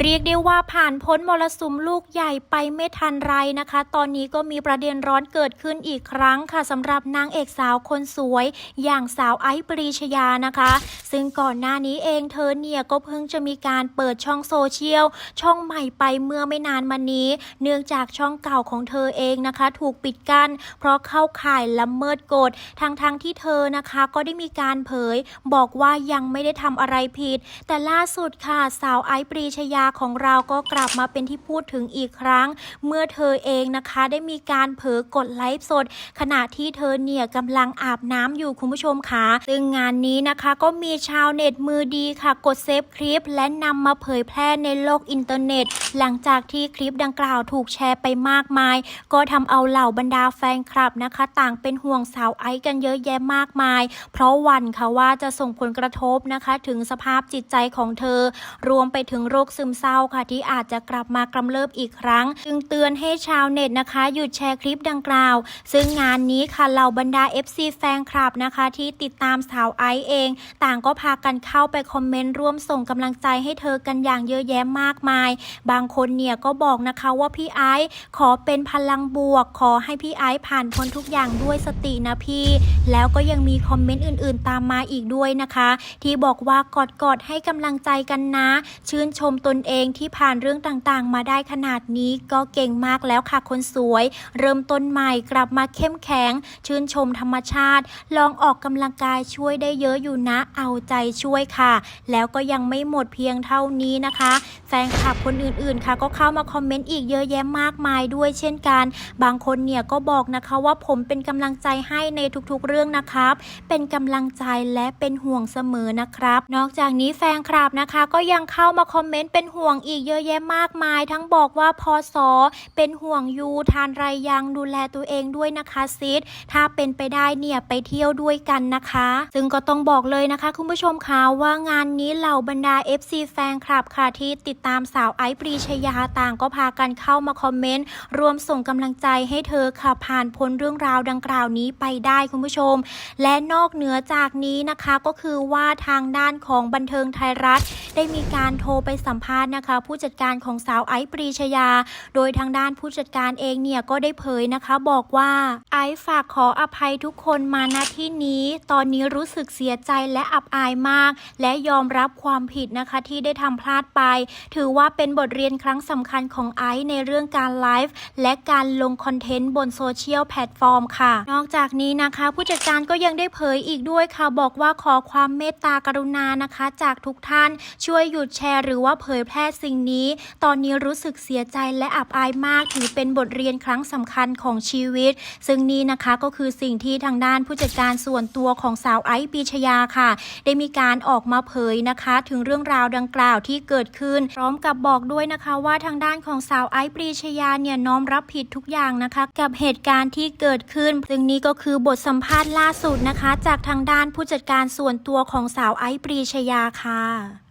เรียกได้ว่าผ่านพ้นมรสุมลูกใหญ่ไปไม่ทันไรนะคะ ตอนนี้ก็มีประเด็นร้อนเกิดขึ้นอีกครั้งค่ะสำหรับนางเอกสาวคนสวย อย่างสาวไอซ์ปรีชยานะคะ ซึ่งก่อนหน้านี้เองเธอเนี่ยก็เพิ่งจะมีการเปิดช่องโซเชียล ช่องใหม่ไปเมื่อไม่นานมานี้ เนื่องจากช่องเก่าของเธอเองนะคะ ถูกปิดกั้นเพราะเข้าข่ายละเมิดกฎทางทางๆที่เธอนะคะก็ได้มีการเผย บอกว่ายังไม่ได้ทำอะไรผิด แต่ล่าสุดค่ะสาวไอซ์ปรีชยาของเราก็กลับมาเป็นที่พูดถึงอีกครั้ง เมื่อเธอเองนะคะได้มีการเผยกดไลฟ์สด ขณะที่เธอเนี่ยกำลังอาบน้ำอยู่คุณผู้ชมค่ะซึ่งงานนี้นะคะก็มีชาวเน็ตมือดีค่ะ กดเซฟคลิป และนำมาเผยแพร่ในโลกอินเทอร์เน็ต หลังจากที่คลิปดังกล่าวถูกแชร์ไปมากมาย ก็ทำเอาเหล่าบรรดาแฟนคลับนะคะ ต่างเป็นห่วงสาวไอซ์กันเยอะแยะมากมาย เพราะวันค่ะว่าจะส่งผลกระทบนะคะ ถึงสภาพจิตใจของเธอ รวมไปถึงโรคซึมเศร้าค่ะที่อาจจะกลับมากำเริบอีกครั้ง จึงเตือนให้ชาวเน็ตนะคะ หยุดแชร์คลิปดังกล่าว ซึ่งงานนี้ค่ะเหล่าบรรดา FC แฟนคลับนะคะ ที่ติดตามสาวไอซ์เอง ต่างก็พากันเข้าไปคอมเมนต์ร่วมส่งกำลังใจให้เธอกันอย่างเยอะแยะมากมาย บางคนเนี่ยก็บอกนะคะว่าพี่ไอซ์ขอเป็นพลังบวก ขอให้พี่ไอซ์ผ่านพ้นทุกอย่างด้วยสตินะพี่ แล้วก็ยังมีคอมเมนต์อื่น ๆ ตามมาอีกด้วยนะคะ ที่บอกว่ากอดกอดๆให้กำลังใจกันนะ ชื่นชมตนเองที่ผ่านเรื่องต่างๆ มาได้ขนาดนี้ก็เก่งมากแล้วค่ะคนสวย เริ่มต้นใหม่กลับมาเข้มแข็ง ชื่นชมธรรมชาติ ลองออกกำลังกายช่วยได้เยอะอยู่นะเอาใจช่วยค่ะ แล้วก็ยังไม่หมดเพียงเท่านี้นะคะ แฟนคลับคนอื่นๆค่ะ ก็เข้ามาคอมเมนต์อีกเยอะแยะมากมายด้วยเช่นกัน บางคนเนี่ยก็บอกนะคะว่าผมเป็นกำลังใจให้ในทุกๆเรื่องนะครับ เป็นกำลังใจและเป็นห่วงเสมอนะครับ นอกจากนี้แฟนคลับนะคะ ก็ยังเข้ามาคอมเมนต์เป็นห่วงอีกเยอะแยะมากมาย ทั้งบอกว่าพอสอเป็นห่วงยูทานไรยังดูแลตัวเองด้วยนะคะซิดถ้าเป็นไปได้เนี่ยไปเที่ยวด้วยกันนะคะ ซึ่งก็ต้องบอกเลยนะคะ คุณผู้ชมคะว่างานนี้เหล่าบรรดา FC แฟนคลับค่ะที่ติดตามสาวไอซ์ปรีชยาต่างก็พากันเข้ามาคอมเมนต์รวมส่งกำลังใจให้เธอค่ะผ่านพ้นเรื่องราวดังกล่าวนี้ไปได้คุณผู้ชม และนอกเหนือจากนี้นะคะก็คือว่าทางด้านของบันเทิงไทยรัฐ ได้มีการโทรไปสัมภาษณ์นะคะ ผู้จัดการของสาวไอซ์ปรีชยา โดยทางด้านผู้จัดการเองเนี่ยก็ได้เผยนะคะ บอกว่าไอซ์ฝากขออภัยทุกคนมาณที่นี้ ตอนนี้รู้สึกเสียใจและอับอายมาก และยอมรับความผิดนะคะที่ได้ทำพลาดไป ถือว่าเป็นบทเรียนครั้งสำคัญของไอซ์ในเรื่องการไลฟ์และการลงคอนเทนต์บนโซเชียลแพลตฟอร์มค่ะ นอกจากนี้นะคะ ผู้จัดการก็ยังได้เผยอีกด้วยค่ะ บอกว่าขอความเมตตากรุณานะคะ จากทุกท่านช่วยหยุดแชร์หรือว่าเผยแพร่สิ่งนี้ ตอนนี้รู้สึกเสียใจและอับอายมากถือเป็นบทเรียนครั้งสำคัญของชีวิต ซึ่งนี่นะคะก็คือสิ่งที่ทางด้านผู้จัดการส่วนตัวของสาวไอซ์ปีชยาค่ะ ได้มีการออกมาเผยนะคะ ถึงเรื่องราวดังกล่าวที่เกิดขึ้น พร้อมกับบอกด้วยนะคะว่าทางด้านของสาวไอซ์ปรีชยาเนี่ยน้อมรับผิดทุกอย่างนะคะ กับเหตุการณ์ที่เกิดขึ้น ซึ่งนี้ก็คือบทสัมภาษณ์ล่าสุดนะคะ จากทางด้านผู้จัดการส่วนตัวของสาวไอซ์ปรีชยาค่ะ